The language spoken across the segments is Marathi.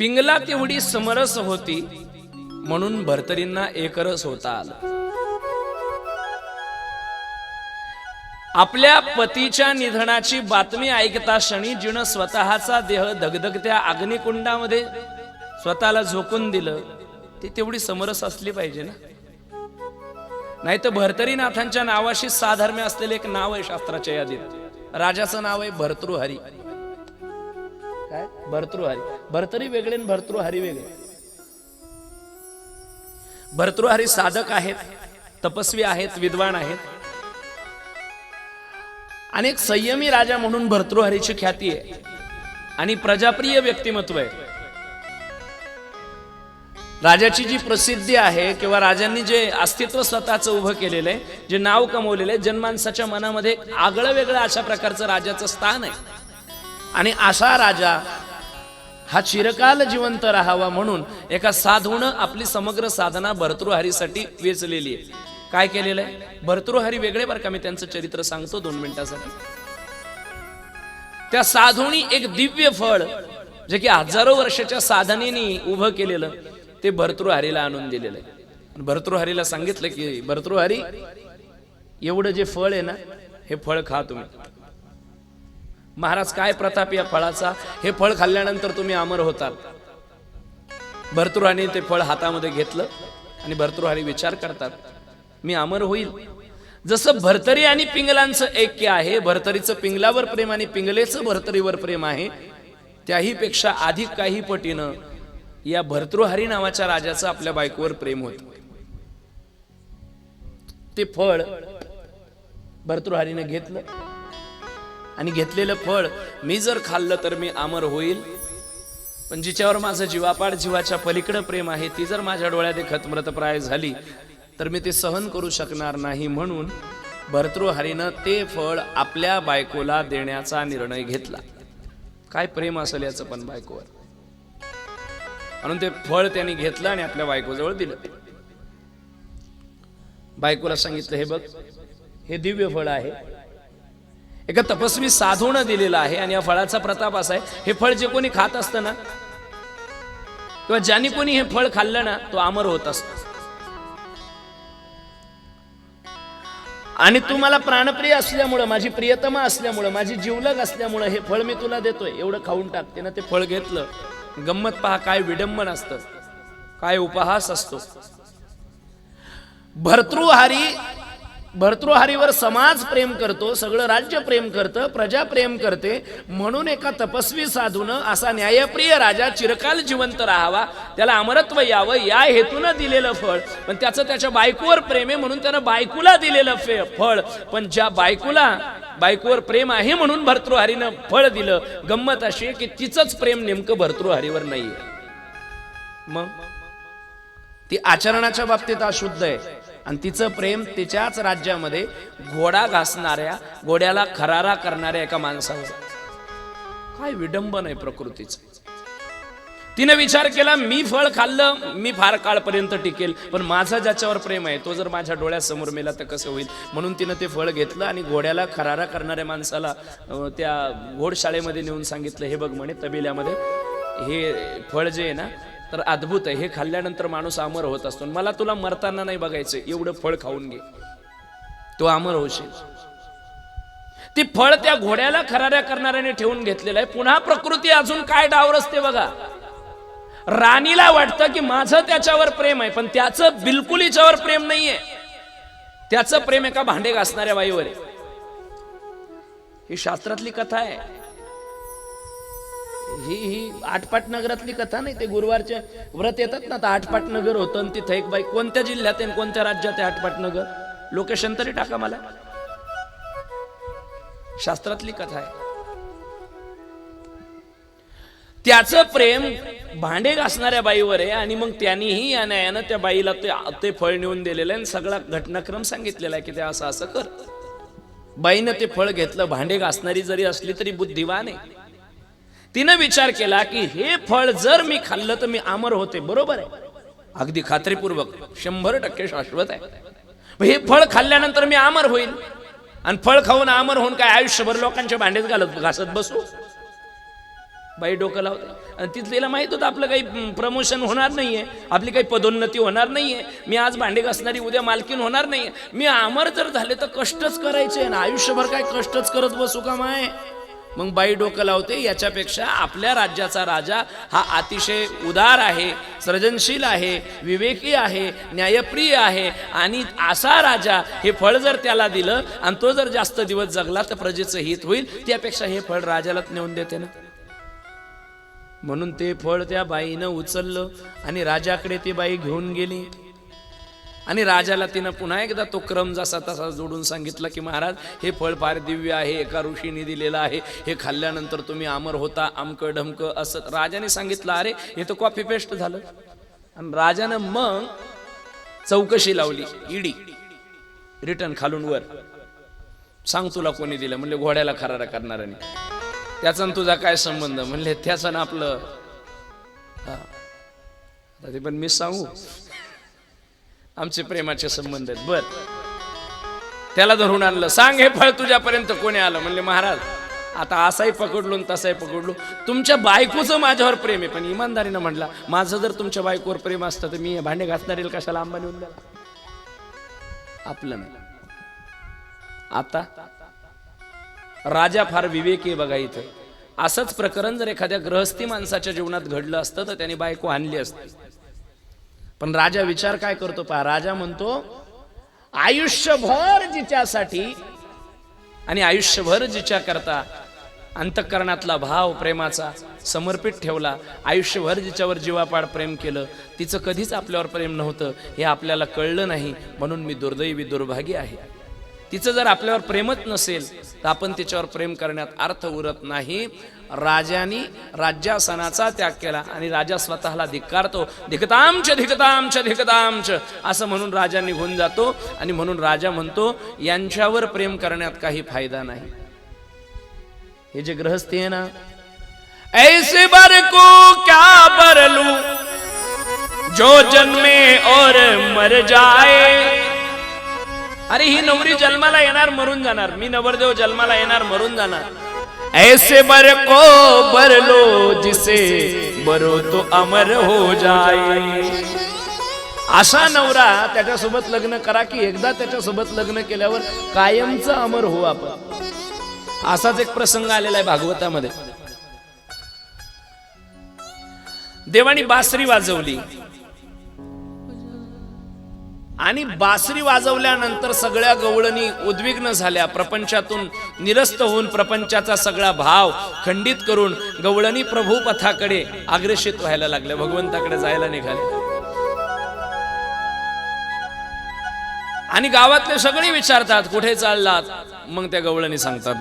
पिंगला तेवढी समरस होती म्हणून भरतरींना एकरस होता आलं. आपल्या पतीच्या निधनाची बातमी ऐकता क्षणी जिनं स्वतःचा देह दगदगत्या अग्निकुंडामध्ये स्वतःला झोकून दिलं ती तेवढी समरस असली पाहिजे ना? नाही तर भरतरीनाथांच्या नावाशी साधर्म्य असलेले एक नाव आहे शास्त्राच्या यादीत. राजाचं नाव आहे भरतृहरी. भर्तृहारी भरतरी वेगळे आणि भर्तृहारी वेगळे. भर्तृहारी साधक आहेत तपस्वी आहेत विद्वान आहेत. आणि एक संयमी राजा म्हणून भर्तृहरीची ख्याती आहे. आणि प्रजाप्रिय व्यक्तिमत्व आहे. राजाची जी प्रसिद्धी आहे किंवा राजांनी जे अस्तित्व स्वतःचं उभं केलेलं आहे जे नाव कमवलेलं आहे जनमानसाच्या मनामध्ये आगळं वेगळं अशा प्रकारचं राजाचं स्थान आहे. आणि असा राजा हा चिरकाल जिवंत राहावा म्हणून एका साधूनं आपली समग्र साधना भर्तृहारीसाठी वेचलेली आहे. काय केलेलं आहे? भर्तृहारी वेगळे बरं का मी त्यांचं चरित्र सांगतो दोन मिनिटासाठी. त्या साधूनी एक दिव्य फळ जे की हजारो वर्षाच्या साधनेने उभं केलेलं ते भर्तृहारीला आणून दिलेलं आहे. भर्तृहारीला सांगितलं की भर्तृहारी एवढं जे फळ आहे ना हे फळ खा तुम्ही. महाराज काय प्रताप या फळाचा? हे फळ खाल्ल्यानंतर तुम्ही अमर होताल भरतुराने ते फळ हातामध्ये घेतलं आणि भर्तृहारी विचार करतात मी अमर होईल. जसं भरतरी आणि पिंगलांचं ऐक्य आहे भरतरीचं पिंगलावर प्रेम आणि पिंगलेचं भरतरीवर प्रेम आहे त्याही पेक्षा अधिक काही पटीनं या भर्तृहरी नावाच्या राजाचं आपल्या बायकोवर प्रेम होत. ते फळ भर्तृहारीनं घेतलं आणि घेतलेलं फळ मी जर खाल्लं तर मी अमर होईल. पण जिच्यावर माझं जीवापाड जीवाच्या पलीकडं प्रेम आहे ती जर माझ्या डोळ्यात एक मृतप्राय झाली तर मी ते सहन करू शकणार नाही म्हणून भर्तृहरीनं ते फळ आपल्या बायकोला देण्याचा निर्णय घेतला. काय प्रेम असेल याचं पण बायकोवर. म्हणून ते फळ त्यांनी घेतलं आणि आपल्या बायकोजवळ दिलं. बायकोला सांगितलं हे बघ हे दिव्य फळ आहे एका तपस्वी साधून दिलेलं आहे आणि या फळाचा प्रताप असा आहे हे फळ जे कोणी खात असतं ना किंवा ज्याने कोणी हे फळ खाल्लं ना तो अमर होत असतो. आणि तू मला प्राणप्रिय असल्यामुळं माझी प्रियतमा असल्यामुळं माझी जीवलग असल्यामुळं हे फळ मी तुला देतोय. एवढं खाऊन टाकते ना ते फळ घेतलं. गंमत पहा काय विडंबन असतं. काय उपहास असतो. भर्तृहारी भर्तृहारीवर समाज प्रेम करतो सगळं राज्य प्रेम करतं प्रजा प्रेम करते म्हणून एका तपस्वी साधूनं असा न्यायप्रिय राजा चिरकाल जिवंत राहावा त्याला अमरत्व यावं या हेतूनं दिलेलं फळ. पण त्याचं त्याच्या बायकोवर प्रेम आहे म्हणून त्यानं बायकोला दिलेलं फे फळ. पण ज्या बायकोला बायकोवर प्रेम आहे म्हणून भर्तृहारीनं फळ दिलं गंमत अशी आहे की तिचंच प्रेम नेमकं भर्तृहारीवर नाहीये. मग? ती आचरणाच्या बाबतीत अशुद्ध आहे. आणि तिचं प्रेम तिच्याच राज्यामध्ये घोडा घासणाऱ्या घोड्याला खरारा करणाऱ्या एका माणसावर काय विडंबन आहे प्रकृतीचं? तिने विचार केला मी फळ खाल्लं मी फार काळपर्यंत टिकेल पण माझं ज्याच्यावर प्रेम आहे तो जर माझ्या डोळ्यासमोर मेला तर कसं होईल? म्हणून तिनं ते फळ घेतलं आणि घोड्याला खरारा करणाऱ्या माणसाला त्या घोडशाळेमध्ये नेऊन सांगितलं हे बघ म्हणे तबिल्यामध्ये हे फळ जे आहे ना तर अद्भुत आहे. हे खाल्ल्यानंतर माणूस अमर होत असतो. मला तुला मरताना नाही बघायचं एवढं फळ खाऊन घे. तो अमर होशील. ती फळ त्या घोड्याला खराऱ्या करणाऱ्याने ठेवून घेतलेलं आहे. पुन्हा प्रकृती अजून काय डाव रचते बघा. राणीला वाटतं की माझं त्याच्यावर प्रेम आहे पण त्याचं बिलकुल हिच्यावर प्रेम नाहीये. त्याचं प्रेम एका भांडे घासणाऱ्या बाईवर आहे. ही शास्त्रातली कथा आहे. ही ही आठपाट नगरातली कथा नाही ते गुरुवारचे व्रत येतात ना तर आठपाट नगर होतं आणि तिथं एक बाई कोणत्या जिल्ह्यात आहे कोणत्या राज्यात आहे आठपाट नगर? लोकेशन तरी टाका मला. शास्त्रातली कथा आहे. त्याचं प्रेम भांडे घासणाऱ्या बाईवर आहे आणि मग त्यांनीही या न्यायानं त्या बाईला ते ते फळ नेऊन दिलेलं आहे आणि सगळा घटनाक्रम सांगितलेला आहे की ते असं असं कर. बाईनं ते फळ घेतलं भांडे घासणारी जरी असली तरी बुद्धिवान आहे. तिनं विचार केला की हे फळ जर मी खाल्लं तर मी अमर होते बरोबर आहे? अगदी खात्रीपूर्वक शंभर टक्के शाश्वत आहे. हे फळ खाल्ल्यानंतर मी अमर होईल आणि फळ खाऊन अमर होऊन काय आयुष्यभर लोकांच्या भांडेत घालत घासत बसू? बाई डोकं लावते. आणि तिथलेला माहीत होतं आपलं काही प्रमोशन होणार नाहीये. आपली काही पदोन्नती होणार नाहीये. मी आज भांडे घासणारी उद्या मालकीन होणार नाहीये. मी अमर जर झाले तर कष्टच करायचे ना आयुष्यभर काय कष्टच करत बसू का माय? मग बाई डोकं लावते याच्यापेक्षा आपल्या राज्याचा राजा हा अतिशय उदार आहे सर्जनशील आहे विवेकी आहे न्यायप्रिय आहे. आणि असा राजा हे फळ जर त्याला दिलं आणि तो जर जास्त दिवस जगला तर प्रजेचं हित होईल त्यापेक्षा हे फळ राजालाच नेऊन देते ना. म्हणून ते फळ त्या बाईनं उचललं आणि राजाकडे ती बाई घेऊन गेली. आणि राजाला तिनं पुन्हा एकदा तो क्रम जसा तसा जोडून सांगितला की महाराज हे फळ फार दिव्य आहे एका ऋषीने दिलेलं आहे. हे खाल्ल्यानंतर तुम्ही अमर होता आमकं ढमकं असं राजाने सांगितलं अरे हे तर कॉपी पेस्ट झालं. आणि राजानं मग चौकशी लावली इडी रिटर्न खालून वर. सांग तुला कोणी दिलं? म्हणले घोड्याला खरारा करणाऱ्याने. त्याचा आणि तुझा काय संबंध? म्हणले त्याचं ना आपलं. ते पण मी सांगू. आमचे प्रेमाचे संबंध आहेत. बर. त्याला धरून आणलं. सांग हे फळ तुझ्यापर्यंत कोणी आलं? म्हणले महाराज आता असाही पकडलो आणि तसाही पकडलो तुमच्या बायकोचं माझ्यावर प्रेम आहे. पण इमानदारीनं म्हटला माझं जर तुमच्या बायकोवर प्रेम असतं तर मी हे भांडे घासणार कशाला आंबा नेऊन द्याला आपलं आता राजा फार विवेकी आहे बघा इथं. असंच प्रकरण जर एखाद्या ग्रहस्थी माणसाच्या जीवनात घडलं असतं तर त्याने बायको आणली असती. पण राजा विचार काय करतो पहा राजा म्हणतो आयुष्यभर जिच्यासाठी आणि आयुष्यभर जिच्या करता अंतःकरणातला भाव प्रेमाचा समर्पित ठेवला आयुष्यभर जिच्यावर जीवापाड प्रेम केलं तिचं कधीच आपल्यावर प्रेम नव्हतं हे आपल्याला कळलं नाही म्हणून मी दुर्दैवी दुर्भागी आहे. तिचं जर आपल्यावर प्रेमच नसेल तर आपण तिच्यावर प्रेम करण्यात अर्थ उरत नाही. राजानी राज्यासनाचा त्याग केला आणि राजा स्वतःला धिक्कारतो धिकतामच धिकतामच धिकतामच असं म्हणून राजा निघून जातो आणि म्हणून राजा म्हणतो यांच्यावर प्रेम करण्यात काही फायदा नाही. हे जे गृहस्थी आहे ना ऐसे बर को क्या बरलू जो जन्मे और मर जाए. अरे ही नवरी जन्माला येणार मरून जाणार. मी नवरदेव जन्माला येणार मरून जाणार. ऐसे बर को बर लो जिसे बरो तो अमर हो जाए। असा नवरा त्याच्यासोबत लग्न करा की एकदा त्याच्यासोबत लग्न केल्यावर कायमचं अमर हो आपण. असाच एक प्रसंग आलेला आहे भागवतामध्ये. देवानी बासरी वाजवली. आणि बासरी वाजवल्यानंतर सगळ्या गवळणी उद्विग्न झाल्या. प्रपंचातून निरस्त होऊन प्रपंचाचा सगळा भाव खंडित करून गवळणी प्रभूपथाकडे आग्रेषित व्हायला लागल्या. भगवंताकडे जायला निघाले. आणि गावातले सगळे विचारतात कुठे चाललात? मग त्या गवळणी सांगतात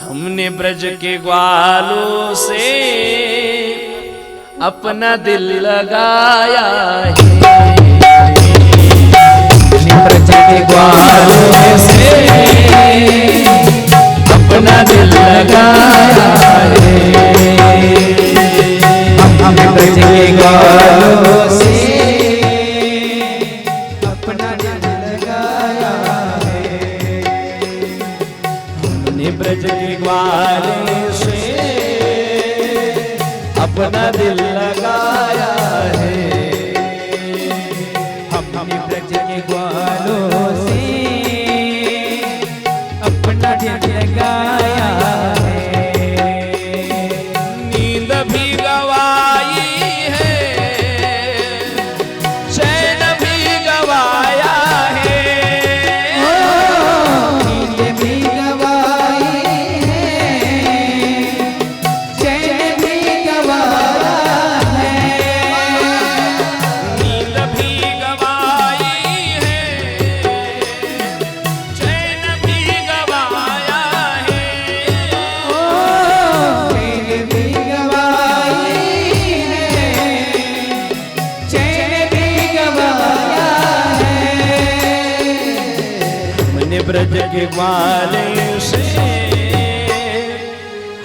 हमने ब्रज के ग्वालो से अपना दिल लगाया है। के ग्वाले से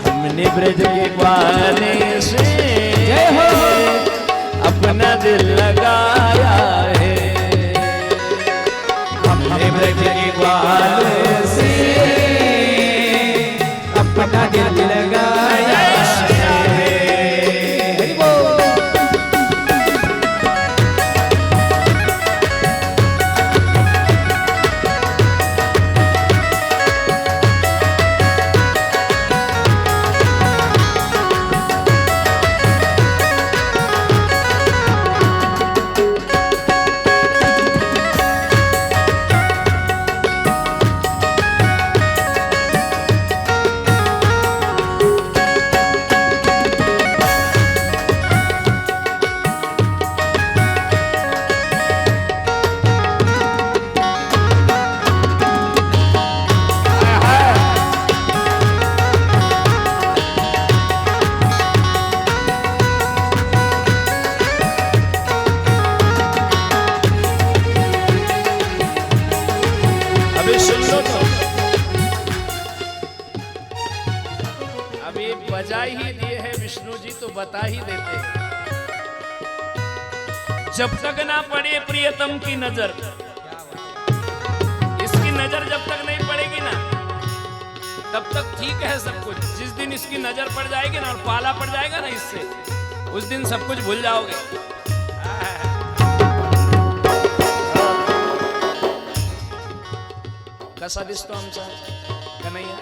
हमने ब्रज के ग्वाले से जय हो। अपना दिल जब तक ना पड़े प्रियतम की नजर। इसकी नजर जब तक नहीं पड़ेगी ना तब तक ठीक है सब कुछ। जिस दिन इसकी नजर पड़ जाएगी ना और पाला पड़ जाएगा ना इससे उस दिन सब कुछ भूल जाओगे। कसा दिसतो आमचा? कन्हैया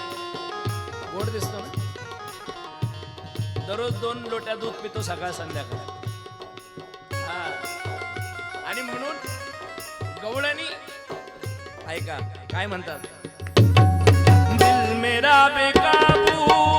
गोड दिसतो ना? दररोज दोन लोट्या दूध पितो सकाळ संध्याकाळ. गवळणी ऐका काय म्हणतात? दिल मेरा बेकाबू